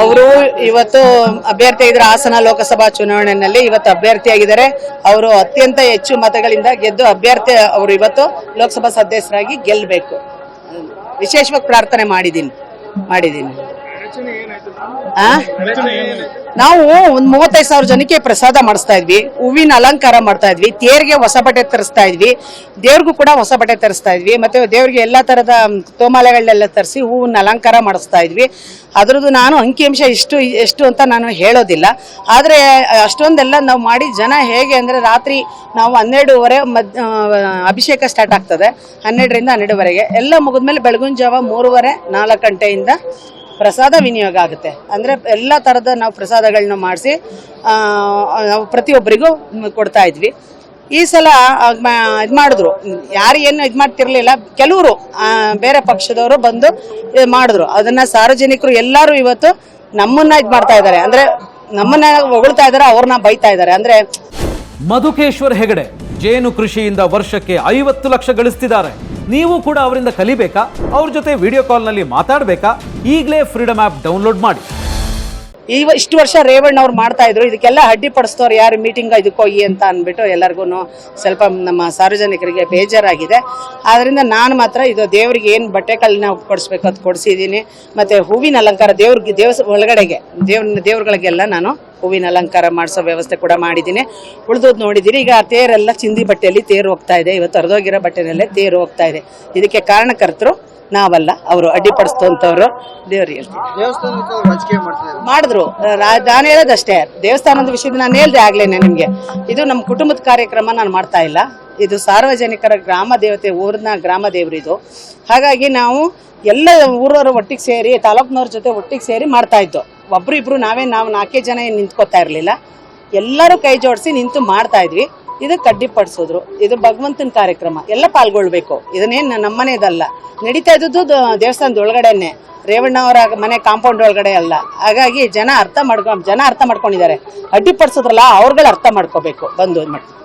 ಅವರು ಇವತ್ತು ಅಭ್ಯರ್ಥಿ ಆಗಿದ್ದಾರೆ ಹಾಸನ ಲೋಕಸಭಾ ಚುನಾವಣೆಯಲ್ಲಿ ಇವತ್ತು ಅಭ್ಯರ್ಥಿಯಾಗಿದ್ದಾರೆ ಅವರು ಅತ್ಯಂತ ಹೆಚ್ಚು ಮತಗಳಿಂದ ಗೆದ್ದು ಅಭ್ಯರ್ಥಿ ಅವರು ಇವತ್ತು ಲೋಕಸಭಾ ಸದಸ್ಯರಾಗಿ ಗೆಲ್ಲಬೇಕು ವಿಶೇಷವಾಗಿ ಪ್ರಾರ್ಥನೆ ಮಾಡಿದ್ದೀನಿ ಮಾಡಿದ್ದೀನಿ? ನಾವು ಒಂದ್ ಮೂವತ್ತೈದು ಸಾವಿರ ಜನಕ್ಕೆ ಪ್ರಸಾದ ಮಾಡಿಸ್ತಾ ಇದ್ವಿ. ಹೂವಿನ ಅಲಂಕಾರ ಮಾಡ್ತಾ ಇದ್ವಿ. ತೇರ್ಗೆ ಹೊಸ ಬಟ್ಟೆ ತರಿಸ್ತಾ ಇದ್ವಿ. ದೇವ್ರಿಗೂ ಕೂಡ ಹೊಸ ಬಟ್ಟೆ ತರಿಸ್ತಾ ಇದ್ವಿ. ಮತ್ತೆ ದೇವ್ರಿಗೆ ಎಲ್ಲಾ ತರದ ತೋಮಾಲೆಗಳನ್ನೆಲ್ಲ ತರಿಸಿ ಹೂವಿನ ಅಲಂಕಾರ ಮಾಡಿಸ್ತಾ ಇದ್ವಿ. ಅದ್ರದ್ದು ನಾನು ಅಂಕಿಅಂಶ ಇಷ್ಟು ಎಷ್ಟು ಅಂತ ನಾನು ಹೇಳೋದಿಲ್ಲ. ಆದ್ರೆ ಅಷ್ಟೊಂದೆಲ್ಲ ನಾವು ಮಾಡಿ ಜನ ಹೇಗೆ ಅಂದ್ರೆ ರಾತ್ರಿ ನಾವು ಹನ್ನೆರಡುವರೆ ಮದ್ ಅಭಿಷೇಕ ಸ್ಟಾರ್ಟ್ ಆಗ್ತದೆ. ಹನ್ನೆರಡರಿಂದ ಹನ್ನೆರಡುವರೆಗೆ. ಎಲ್ಲ ಮುಗಿದ್ಮೇಲೆ ಬೆಳಗಿನ ಜಾವ ಮೂರುವರೆ ನಾಲ್ಕು ಗಂಟೆಯಿಂದ ಪ್ರಸಾದ ವಿನಿಯೋಗ ಆಗುತ್ತೆ. ಅಂದರೆ ಎಲ್ಲ ಥರದ ನಾವು ಪ್ರಸಾದಗಳನ್ನ ಮಾಡಿಸಿ ನಾವು ಪ್ರತಿಯೊಬ್ಬರಿಗೂ ಕೊಡ್ತಾ ಇದ್ವಿ. ಈ ಸಲ ಇದು ಮಾಡಿದ್ರು. ಯಾರು ಏನು ಇದು ಮಾಡ್ತಿರ್ಲಿಲ್ಲ, ಕೆಲವರು ಬೇರೆ ಪಕ್ಷದವರು ಬಂದು ಮಾಡಿದ್ರು. ಅದನ್ನ ಸಾರ್ವಜನಿಕರು ಎಲ್ಲರೂ ಇವತ್ತು ನಮ್ಮನ್ನ ಇದು ಮಾಡ್ತಾ ಇದ್ದಾರೆ. ಅಂದ್ರೆ ನಮ್ಮನ್ನ ಹೊಗಳ್ತಾ ಇದ್ದಾರೆ, ಅವ್ರನ್ನ ಬೈತಾ ಇದ್ದಾರೆ. ಅಂದ್ರೆ ಮಧುಕೇಶ್ವರ್ ಹೆಗಡೆ ಜೇನು ಕೃಷಿಯಿಂದ ವರ್ಷಕ್ಕೆ ಐವತ್ತು ಲಕ್ಷ ಗಳಿಸ್ತಿದ್ದಾರೆ. ನೀವು ಕೂಡ ಅವರಿಂದ ಕಲಿಬೇಕಾ? ಅವ್ರ ಜೊತೆ ವಿಡಿಯೋ ಕಾಲ್ನಲ್ಲಿ ಮಾತಾಡಬೇಕಾ? ಈಗಲೇ ಫ್ರೀಡಮ್ ಆ್ಯಪ್ ಡೌನ್ಲೋಡ್ ಮಾಡಿ. ಈ ಇಷ್ಟು ವರ್ಷ ರೇವಣ್ಣ ಅವ್ರು ಮಾಡ್ತಾ ಇದ್ರು. ಇದಕ್ಕೆಲ್ಲ ಅಡ್ಡಿಪಡಿಸ್ತವ್ರು ಯಾರು ಮೀಟಿಂಗ್ ಇದಕ್ಕೆ ಹೋಗಿ ಅಂತ ಅಂದ್ಬಿಟ್ಟು ಎಲ್ಲರಿಗೂ ಸ್ವಲ್ಪ ನಮ್ಮ ಸಾರ್ವಜನಿಕರಿಗೆ ಬೇಜಾರಾಗಿದೆ. ಆದ್ರಿಂದ ನಾನು ಮಾತ್ರ ಇದು ದೇವರಿಗೆ ಏನು ಬಟ್ಟೆ ಕಲ್ಲಿನ ಕೊಡಿಸ್ಬೇಕು ಅದು ಕೊಡಿಸಿದ್ದೀನಿ. ಮತ್ತೆ ಹೂವಿನ ಅಲಂಕಾರ ದೇವ್ರಿಗೆ ದೇವಸ್ ಒಳಗಡೆಗೆ ದೇವ್ರ ದೇವ್ರಗಳಿಗೆಲ್ಲ ನಾನು ಹೂವಿನ ಅಲಂಕಾರ ಮಾಡಿಸೋ ವ್ಯವಸ್ಥೆ ಕೂಡ ಮಾಡಿದ್ದೀನಿ. ಉಳಿದೋದು ನೋಡಿದ್ದೀರಿ ಈಗ ಆ ತೇರೆಲ್ಲ ಚಿಂದಿ ಬಟ್ಟೆಯಲ್ಲಿ ತೇರು ಹೋಗ್ತಾ ಇದೆ. ಇವತ್ತು ಹರಿದೋಗಿರೋ ಬಟ್ಟೆನಲ್ಲೇ ತೇರು ಹೋಗ್ತಾ ಇದೆ. ಇದಕ್ಕೆ ಕಾರಣಕರ್ತರು ನಾವಲ್ಲ ಅವರು ಅಡ್ಡಿಪಡಿಸ್ತಂಥವ್ರು ದೇವ್ರಿಗೆ ಹೇಳ್ತೀವಿ ಮಾಡಿದ್ರು. ನಾನು ಹೇಳೋದಷ್ಟೇ ದೇವಸ್ಥಾನದ ವಿಷಯದ ನಾನು ಹೇಳ್ದೆ ಆಗ್ಲೇನೆ ನಿಮಗೆ. ಇದು ನಮ್ಮ ಕುಟುಂಬದ ಕಾರ್ಯಕ್ರಮ ನಾನು ಮಾಡ್ತಾ ಇಲ್ಲ. ಇದು ಸಾರ್ವಜನಿಕರ ಗ್ರಾಮ ದೇವತೆ ಊರಿನ ಗ್ರಾಮ ದೇವರು ಇದು ಹಾಗಾಗಿ ನಾವು ಎಲ್ಲ ಊರವರು ಒಟ್ಟಿಗೆ ಸೇರಿ, ತಾಲೂಕ್ನವ್ರ ಜೊತೆ ಒಟ್ಟಿಗೆ ಸೇರಿ ಮಾಡ್ತಾ ಇದ್ದು. ಒಬ್ರು ಇಬ್ರು ನಾವೇ, ನಾವು ನಾಲ್ಕೇ ಜನ ಏನು ನಿಂತ್ಕೋತಾ ಇರಲಿಲ್ಲ. ಎಲ್ಲರೂ ಕೈ ಜೋಡಿಸಿ ನಿಂತು ಮಾಡ್ತಾ ಇದ್ವಿ. ಇದು ಕಡ್ಡಿಪಡಿಸಿದ್ರು. ಇದು ಭಗವಂತನ ಕಾರ್ಯಕ್ರಮ. ಎಲ್ಲ ಪಾಲ್ಗೊಳ್ಬೇಕು. ಇದನ್ನೇನು ನಮ್ಮನೇದಲ್ಲ ನಡೀತಾ ಇದ್ದದ್ದು ದೇವಸ್ಥಾನದ ಒಳಗಡೆನೆ ರೇವಣ್ಣ ಅವರ ಮನೆ ಕಾಂಪೌಂಡ್ ಒಳಗಡೆ ಅಲ್ಲ. ಹಾಗಾಗಿ ಜನ ಅರ್ಥ ಮಾಡ್ಕೊ ಜನ ಅರ್ಥ ಮಾಡ್ಕೊಂಡಿದ್ದಾರೆ. ಅಡ್ಡಿಪಡಿಸಿದ್ರಲ್ಲ ಅವ್ರುಗಳು ಅರ್ಥ ಮಾಡ್ಕೋಬೇಕು. ಬಂದು ಮಾಡಿ